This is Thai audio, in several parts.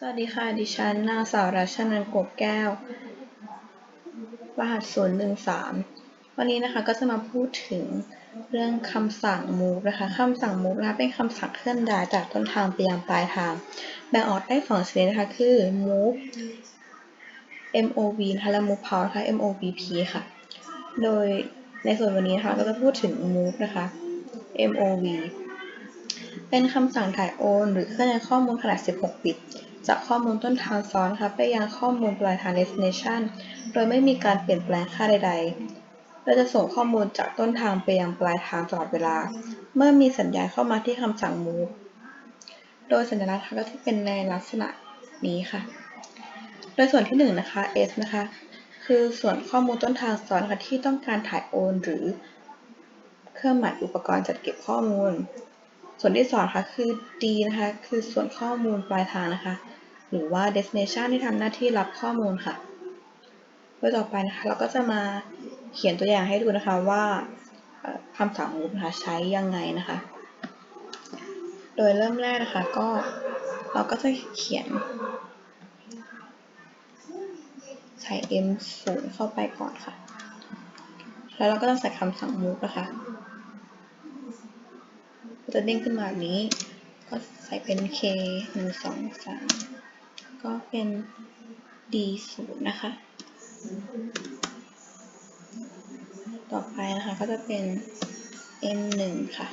สวัสดีค่ะ ดิฉันนางสาวรัชนันกบแก้ว รหัส013 วันนี้นะคะก็จะมาพูดถึงเรื่องคำสั่ง move นะคะคำสั่ง move นะะเป็นคำสั่งเคลื่อนย้ายจากต้นทางไปยังปลายทาง แบ่งออกได้สองชนิดนะคะ คือ move mov นะคะและ move out นะคะ movp ค่ะ โดยในส่วนวันนี้นะคะก็จะพูดถึง move นะคะ mov เป็นคำสั่งถ่ายโอน หรือเคลื่อนย้ายข้อมูลขนาด 16 บิต จากข้อมูลต้นทางซ้อนนะคะไปยังข้อมูลปลายทาง destination โดยไม่มีการเปลี่ยนแปลงค่าใด ๆ เราจะส่งข้อมูลจากต้นทางไปยังปลายทางตลอดเวลา เมื่อมีสัญญาณเข้ามาที่คำสั่ง move โดยสัญลักษณ์ก็จะเป็นในลักษณะนี้ค่ะ โดยส่วนที่1นะคะ S นะคะ คือส่วนข้อมูลต้นทางซ้อนนะคะที่ต้องการถ่ายโอนหรือ เครื่องหมายอุปกรณ์จัดเก็บข้อมูลส่วนที่2ค่ะคือ D นะคะ คือส่วนข้อมูลปลายทางนะคะ หรือว่า destination ที่ทำหน้าที่รับข้อมูลค่ะโดยต่อไปนะคะเราก็จะมาเขียนตัวอย่างให้ดูนะคะว่าคำสั่ง move นะคะใช้ยังไงนะคะ โดยเริ่มแรกนะคะก็เราก็จะเขียน ใส่ m 0เข้าไปก่อนค่ะ แล้วเราก็ต้องใส่คำสั่ง move นะคะจะเด้งขึ้นมาแบบนี้ ก็ใส่เป็น k 1 2 3 ก็เป็น d 0 นะคะ ต่อไปนะคะก็จะเป็น m 1 ค่ะ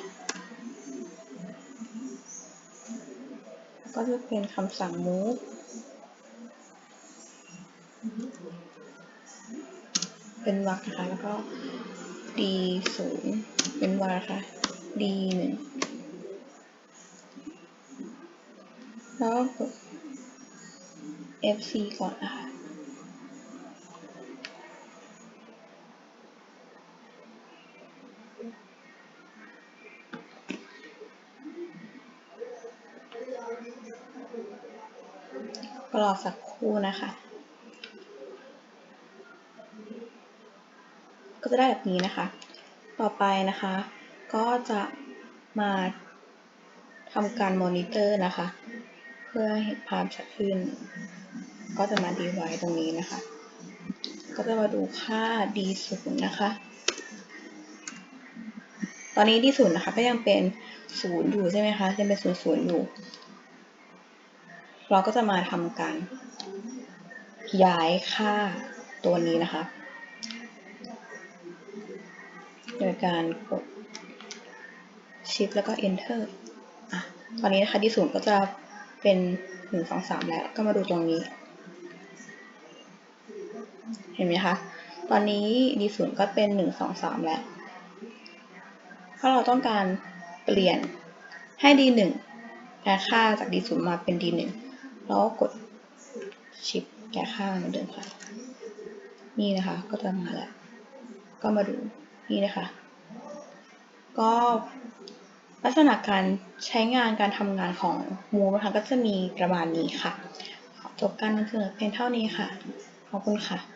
ก็จะเป็นคำสั่ง move เป็นวรรคนะคะ แล้วก็ d 0 เป็นวรรคนะคะ d 1 แล้วก็ F4 ก่อนนะคะรอสักครู่นะคะ ก็จะได้แบบนี้นะคะ ต่อไปนะคะ ก็จะมาทำการมอนิเตอร์นะคะ เพื่อเห็นภาพชัดขึ้น ก็จะมาดีไว้ตรงนี้นะคะ ก็จะมาดูค่า d 0นะคะ ตอนนี้ d 0นะคะก็ยังเป็น0อยู่ใช่ไหมคะยังเป็น0 0อยู่ เราก็จะมาทำการย้ายค่าตัวนี้นะคะ โดยการกด Shift แล้วก็ Enter อะตอนนี้นะคะ d 0ก็จะเป็น 1 2 3 แล้ว ก็มาดูตรงนี้ เห็นไหมคะ ตอนนี้ d 0ก็เป็น 1 2 3 แล้ว ถ้าเราต้องการเปลี่ยนให้ d 1แก้ค่าจาก d 0มาเป็น d 1แล้วก็กด Shift แก้ค่าเหมือนเดิมค่ะ นี่นะคะ ก็จะมาแล้ว ก็มาดูนี่นะคะ ก็ลักษณะการใช้งานการทำงานของ Move นะคะก็จะมีประมาณนี้ค่ะ จบการนำเสนอเพียงเท่านี้ค่ะ ขอบคุณค่ะ